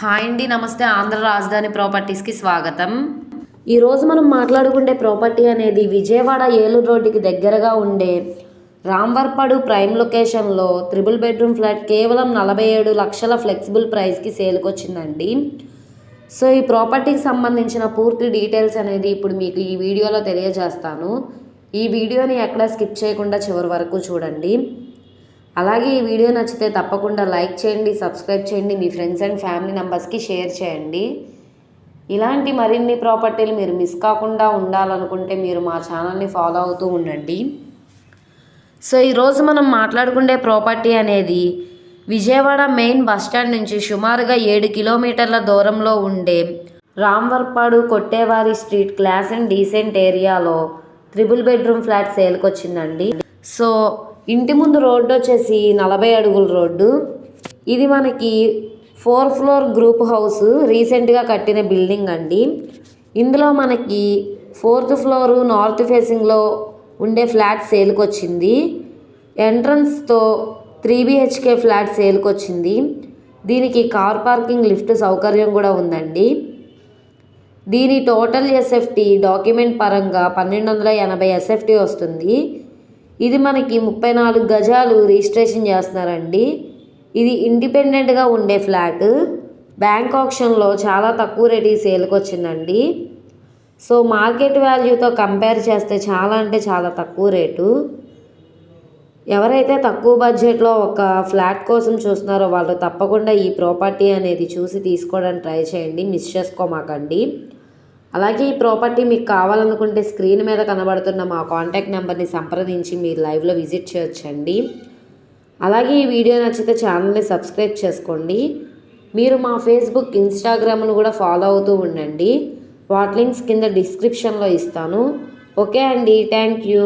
Hi అండి నమస్తే. ఆంధ్ర రాజధాని ప్రాపర్టీస్కి స్వాగతం. ఈరోజు మనం మాట్లాడుకుండే ప్రాపర్టీ అనేది విజయవాడ ఏలూరు రోడ్డుకి దగ్గరగా ఉండే రాంవర్పాడు ప్రైమ్ లొకేషన్లో త్రిబుల్ బెడ్రూమ్ ఫ్లాట్ కేవలం నలభై ఏడు లక్షల ఫ్లెక్సిబుల్ ప్రైస్కి సేల్కి వచ్చిందండి సో ఈ ప్రాపర్టీకి సంబంధించిన పూర్తి డీటెయిల్స్ అనేది ఇప్పుడు మీకు ఈ వీడియోలో తెలియజేస్తాను. ఈ వీడియోని ఎక్కడ స్కిప్ చేయకుండా చివరి వరకు చూడండి. అలాగే ఈ వీడియో నచ్చితే తప్పకుండా లైక్ చేయండి సబ్స్క్రైబ్ చేయండి మీ ఫ్రెండ్స్ అండ్ ఫ్యామిలీ మెంబర్స్కి షేర్ చేయండి. ఇలాంటి మరిన్ని ప్రాపర్టీలు మీరు మిస్ కాకుండా ఉండాలనుకుంటే మీరు మా ఛానల్ని ఫాలో అవుతూ ఉండండి. సో ఈరోజు మనం మాట్లాడుకునే ప్రాపర్టీ అనేది విజయవాడ మెయిన్ బస్ స్టాండ్ నుంచి సుమారుగా ఏడు కిలోమీటర్ల దూరంలో ఉండే Ramavarappadu Kottevari street class and decent ఏరియాలో త్రిబుల్ బెడ్రూమ్ ఫ్లాట్ సేల్కి వచ్చిందండి సో ఇంటి ముందు రోడ్డు వచ్చేసి నలభై అడుగుల రోడ్డు. ఇది మనకి ఫోర్ ఫ్లోర్ గ్రూప్ హౌస్ రీసెంట్గా కట్టిన బిల్డింగ్ అండి. ఇందులో మనకి ఫోర్త్ ఫ్లోర్ నార్త్ ఫేసింగ్లో ఉండే ఫ్లాట్ సేల్కి వచ్చింది ఎంట్రన్స్తో త్రీ బిహెచ్కే ఫ్లాట్ సేల్కి వచ్చింది దీనికి కార్ పార్కింగ్ లిఫ్ట్ సౌకర్యం కూడా ఉందండి. దీని టోటల్ ఎస్ఎఫ్టీ డాక్యుమెంట్ పరంగా పన్నెండు వందల ఎనభై ఎస్ఎఫ్టీ వస్తుంది. ఇది మనకి ముప్పై నాలుగు గజాలు రిజిస్ట్రేషన్ చేస్తున్నారండి. ఇది ఇండిపెండెంట్గా ఉండే ఫ్లాట్. బ్యాంక్ ఆప్షన్లో చాలా తక్కువ రేటుకి సేల్కి వచ్చిందండి. సో మార్కెట్ వాల్యూతో కంపేర్ చేస్తే చాలా అంటే చాలా తక్కువ రేటు. ఎవరైతే తక్కువ బడ్జెట్లో ఒక ఫ్లాట్ కోసం చూస్తున్నారో వాళ్ళు తప్పకుండా ఈ ప్రాపర్టీ అనేది చూసి తీసుకోవడానికి ట్రై చేయండి. మిస్ చేసుకోమాకండి. అలాగే ఈ ప్రాపర్టీ మీకు కావాలనుకుంటే స్క్రీన్ మీద కనబడుతున్న మా కాంటాక్ట్ నెంబర్ని సంప్రదించి మీరు లైవ్లో విజిట్ చేయొచ్చండి. అలాగే ఈ వీడియో నచ్చితే ఛానల్ని సబ్స్క్రైబ్ చేసుకోండి. మీరు మా ఫేస్బుక్ ఇన్స్టాగ్రామ్ను కూడా ఫాలో అవుతూ ఉండండి. వాట్ లింక్స్ కింద డిస్క్రిప్షన్లో ఇస్తాను. ఓకే అండి. Thank you.